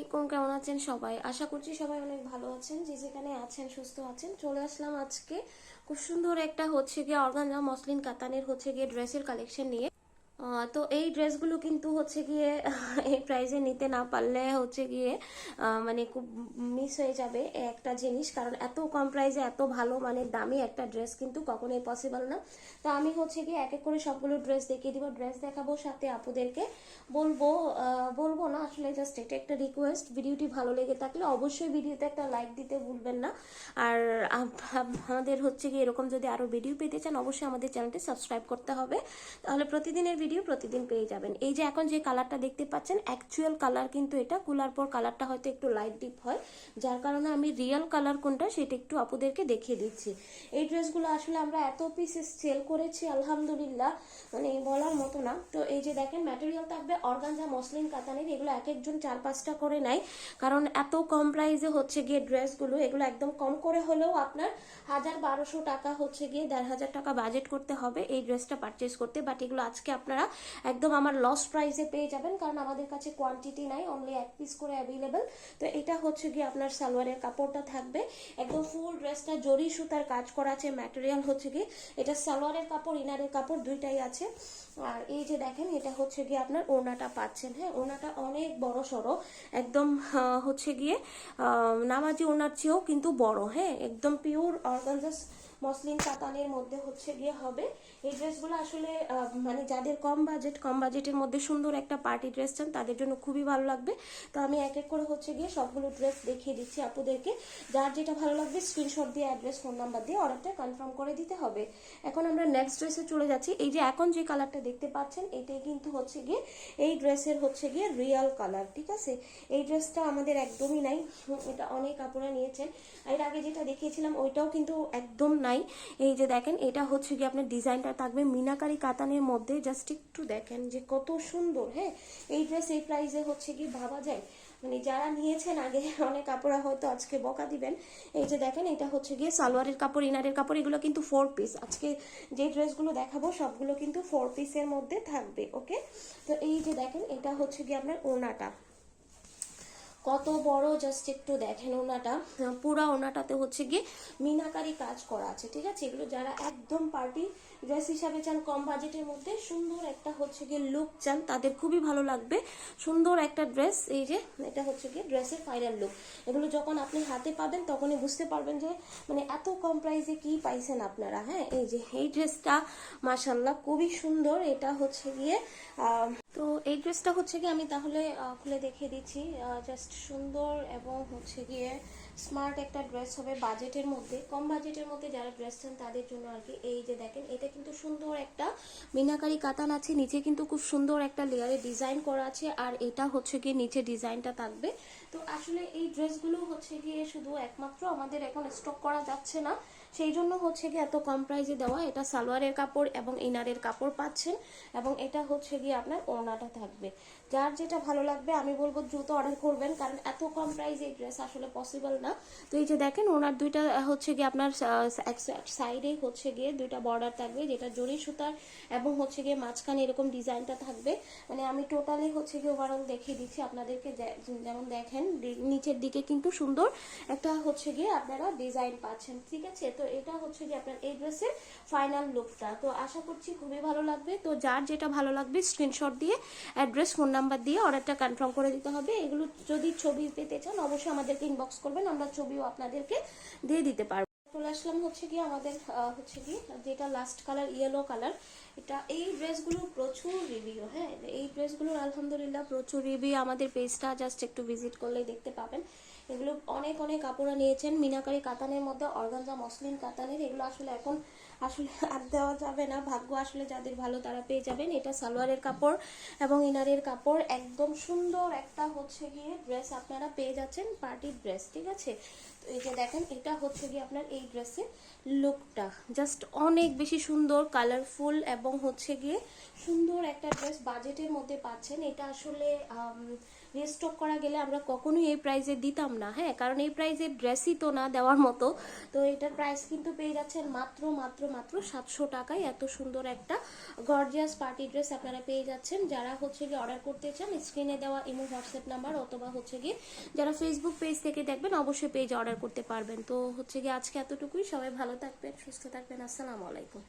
আলাইকুম, কেমন আছেন সবাই? আশা করছি সবাই অনেক ভালো আছেন, যে যেখানে আছেন, সুস্থ আছেন। চলে আসলাম আজকে খুব সুন্দর একটা হচ্ছে গিয়ে অর্গানজা মসলিন কাতানের হচ্ছে গিয়ে ড্রেসের কালেকশন নিয়ে। তো এই ড্রেসগুলো কিন্তু হচ্ছে গিয়ে এই প্রাইজে নিতে না পারলে হচ্ছে গিয়ে মানে খুব মিস হয়ে যাবে একটা জিনিস। কারণ এত কম প্রাইসে এত ভালো মানে দামি একটা ড্রেস কিন্তু কখনোই পসিবল না। তো আমি হচ্ছে গিয়ে এক এক করে সবগুলো ড্রেস দেখিয়ে দিব। ড্রেস দেখাবো সাথে আপুদেরকে। বলব না আসলে জাস্ট এটা একটা রিকোয়েস্ট ভিডিওটি ভালো লেগে থাকলে অবশ্যই ভিডিওতে একটা লাইক দিতে ভুলবেন না। আর আমাদের হচ্ছে গিয়ে এরকম যদি আরও ভিডিও পেতে চান, অবশ্যই আমাদের চ্যানেলটি সাবস্ক্রাইব করতে হবে। তাহলে প্রতিদিনের ভিডিও প্রতিদিন পেয়ে যাবেন। এই যে এখন যে কালারটা দেখতে পাচ্ছেন অ্যাকচুয়াল কালার কিন্তু এটা। কুলার পর কালারটা হয়তো একটু লাইট ডিপ হয়। যার কারণে আমি রিয়েল কালার কোনটা সেটা একটু আপুদেরকে দেখিয়ে দিচ্ছি। এই ড্রেসগুলো আসলে আমরা এত পিসেস সেল করেছি, আলহামদুলিল্লাহ। মানে বলার মতো না। তো এই যে দেখেন ম্যাটেরিয়াল থাকবে অর্গানজা মসলিন কাতানের। এগুলো এক একজন চার পাঁচটা করে নেয়। কারণ এত কম প্রাইসে হচ্ছে গিয়ে ড্রেসগুলো, এগুলো একদম কম করে হলেও আপনার হাজার বারোশো টাকা হচ্ছে গিয়ে দেড় হাজার টাকা বাজেট করতে হবে এই ড্রেসটা পারচেস করতে। বাট এগুলো আজকে আপনারা একদম আমার লস প্রাইসে পেয়ে যাবেন, কারণ আমাদের কাছে কোয়ান্টিটি নাই অনলি এক পিস করে অ্যাভেলেবেল তো এটা হচ্ছে গিয়ে আপনার সালোয়ারের কাপড়টা থাকবে। একদম ফুল ড্রেসটা জরি সুতার কাজ করা আছে ম্যাটেরিয়াল হচ্ছে গিয়ে। এটা সালোয়ারের কাপড় ইনারের কাপড় দুইটাই আছে। আর এই যে দেখেন, এটা হচ্ছে গিয়ে আপনার ওনাটা পাচ্ছেন। হ্যাঁ ওনাটা অনেক বড় সড়ো। একদম হচ্ছে গিয়ে নামাজি ওড়নার চেয়েও কিন্তু বড়। হ্যাঁ একদম পিওর অর্গানজাস মসলিন কাতানের মধ্যে হচ্ছে গিয়ে হবে। এই ড্রেসগুলো আসলে মানে যাদের কম বাজেট কম বাজেটের মধ্যে সুন্দর একটা পার্টি ড্রেস চান, তাদের জন্য খুবই ভালো লাগবে। তো আমি এক এক করে হচ্ছে গিয়ে সবগুলো ড্রেস দেখিয়ে দিচ্ছি আপুদেরকে। যার যেটা ভালো লাগবে স্ক্রিনশট দিয়ে অ্যাড্রেস ফোন নাম্বার দিয়ে অর্ডারটা কনফার্ম করে দিতে হবে। এখন আমরা নেক্সট ড্রেসে চলে যাচ্ছি। এই যে এখন যে কালারটা দেখতে পাচ্ছেন, এটাই কিন্তু হচ্ছে গিয়ে এই ড্রেসের হচ্ছে গিয়ে রিয়াল কালার ঠিক আছে? এই ড্রেসটা আমাদের একদমই নাই। এটা অনেক কাপড়া নিয়েছেন। এর আগে যেটা দেখিয়েছিলাম, ওইটাও কিন্তু একদম নাই। এই যে দেখেন, এটা হচ্ছে গিয়ে আপনার ডিজাইনটা থাকবে মিনাকারি কাতানের মধ্যে। জাস্ট একটু দেখেন যে কত সুন্দর হ্যাঁ? এই ড্রেস এই প্রাইসে হচ্ছে কি ভাবা যায়। মানে যারা নিয়েছেন আগে, অনেক কাপড়া হয়তো আজকে বকা দিবেন। এই যে দেখেন, এটা হচ্ছে গিয়ে সালোয়ারের কাপড়, ইনারের কাপড়, এগুলো কিন্তু ফোর পিস আজকে যে ড্রেসগুলো দেখাবো, সবগুলো কিন্তু ফোর পিসের মধ্যে থাকবে ওকে তো এই যে দেখেন, এটা হচ্ছে গিয়ে আপনার ওনাটা কত বড় জাস্ট একটু দেখেন ওনাটা। পুরা ওনাটাতে হচ্ছে গিয়ে মিনাকারি কাজ করা আছে, ঠিক আছে? এগুলো যারা একদম পার্টি ড্রেস হিসাবে চান, কম বাজেটের মধ্যে সুন্দর একটা হচ্ছে গিয়ে লুক চান, তাদের খুবই ভালো লাগবে। সুন্দর একটা ড্রেস এই যে, এটা হচ্ছে গিয়ে ড্রেসের ফাইনাল লুক এগুলো যখন আপনি হাতে পাবেন, তখনই বুঝতে পারবেন যে মানে এত কম প্রাইসে কি পাইছেন আপনারা হ্যাঁ? এই যে, এই ড্রেসটা মাসাল্লাহ খুবই সুন্দর। এটা হচ্ছে গিয়ে তো এই ড্রেসটা হচ্ছে গিয়ে আমি তাহলে খুলে দেখিয়ে দিচ্ছি। জাস্ট সুন্দর এবং হচ্ছে গিয়ে স্মার্ট একটা ড্রেস হবে বাজেটের মধ্যে। কম বাজেটের মধ্যে যারা ড্রেস চান তাদের জন্য আর কি। এই যে দেখেন, এটা কিন্তু সুন্দর একটা মিনাকারি কাতান আছে। নিচে কিন্তু খুব সুন্দর একটা লেয়ারে ডিজাইন করা আছে আর এটা হচ্ছে গিয়ে নিচে ডিজাইনটা থাকবে। তো আসলে এই ড্রেসগুলো হচ্ছে গিয়ে শুধু একমাত্র আমাদের এখন স্টক করা যাচ্ছে না। সেই জন্য হচ্ছে গিয়ে এত কম প্রাইসে দেওয়া, এটা সালোয়ারের কাপড় এবং ইনারের কাপড় পাচ্ছেন এবং এটা হচ্ছে গিয়ে আপনার ওড়নাটা থাকবে। যার যেটা ভালো লাগবে, আমি বলব দ্রুত অর্ডার করবেন, কারণ এত কম প্রাইসে এই ড্রেস আসলে পসিবল না। তো এই যে দেখেন, ওনার দুইটা হচ্ছে গিয়ে আপনার সাইডে হচ্ছে গিয়ে দুইটা বর্ডার থাকবে, যেটা জরি সুতার এবং হচ্ছে গিয়ে মাঝখানে এরকম ডিজাইনটা থাকবে। মানে আমি টোটালি হচ্ছে গিয়ে ওভারঅল দেখিয়ে দিচ্ছি আপনাদেরকে যেমন দেখেন নিচের দিকে কিন্তু সুন্দর একটা হচ্ছে গিয়ে আপনারা ডিজাইন পাচ্ছেন, ঠিক আছে? তো এটা হচ্ছে গিয়ে আপনার এই ড্রেসের ফাইনাল লুকটা তো আশা করছি খুবই ভালো লাগবে। তো যার যেটা ভালো লাগবে স্ক্রিনশট দিয়ে অ্যাড্রেস ফোন নাম্বার দিয়ে অর্ডারটা কনফার্ম করে দিতে হবে। এগুলো যদি ছবি পেতে চান, অবশ্যই আমাদেরকে ইনবক্স করবেন, আমরা ছবিও আপনাদেরকে দিয়ে দিতে পারব। চলে আসলাম হচ্ছে কি আমাদের হচ্ছে কি যেটা লাস্ট কালার ইয়েলো কালার এটা এই ড্রেসগুলোর প্রচুর রিভিউ হ্যাঁ? এই ড্রেসগুলোর আলহামদুলিল্লাহ প্রচুর রিভিউ আমাদের পেজটা জাস্ট একটু ভিজিট করলেই দেখতে পাবেন। এগুলো অনেক অনেক কাপড়া নিয়েছেন। মিনাকারি কাতানের মধ্যে, অর্গানজা মসলিন কাতানের, এগুলো আসলে এখন আসলে আর দেওয়া যাবে না। ভাগ্য আসলে যাদের ভালো তারা পেয়ে যাবেন। এটা সালোয়ারের কাপড় এবং ইনারের কাপড়। একদম সুন্দর একটা হচ্ছে গিয়ে ড্রেস আপনারা পেয়ে যাচ্ছেন পার্টির ড্রেস ঠিক আছে? তো এই যে দেখেন, এটা হচ্ছে গিয়ে আপনার এই ড্রেসের লুকটা জাস্ট অনেক বেশি সুন্দর কালারফুল এবং হচ্ছে গিয়ে সুন্দর একটা ড্রেস বাজেটের মধ্যে পাচ্ছেন। এটা আসলে রিস্টক করা গেলে আমরা কখনোই এই প্রাইজে দিতাম না। হ্যাঁ কারণ এই প্রাইসে ড্রেসই তো না দেওয়ার মতো। তো এটার প্রাইস কিন্তু পেয়ে যাচ্ছেন মাত্র মাত্র মাত্র সাতশো টাকায়। এত সুন্দর একটা গর্জিয়াস পার্টি ড্রেস আপনারা পেয়ে যাচ্ছেন। যারা হচ্ছে গিয়ে অর্ডার করতে চান স্ক্রিনে দেওয়া ইমো হোয়াটসঅ্যাপ নাম্বার অথবা হচ্ছে গিয়ে যারা ফেসবুক পেজ থেকে দেখবেন, অবশ্যই পেজে অর্ডার করতে পারবেন। তো হচ্ছে গিয়ে আজকে এতটুকুই। সবাই ভালো থাকবেন, সুস্থ থাকবেন। আসসালামু আলাইকুম।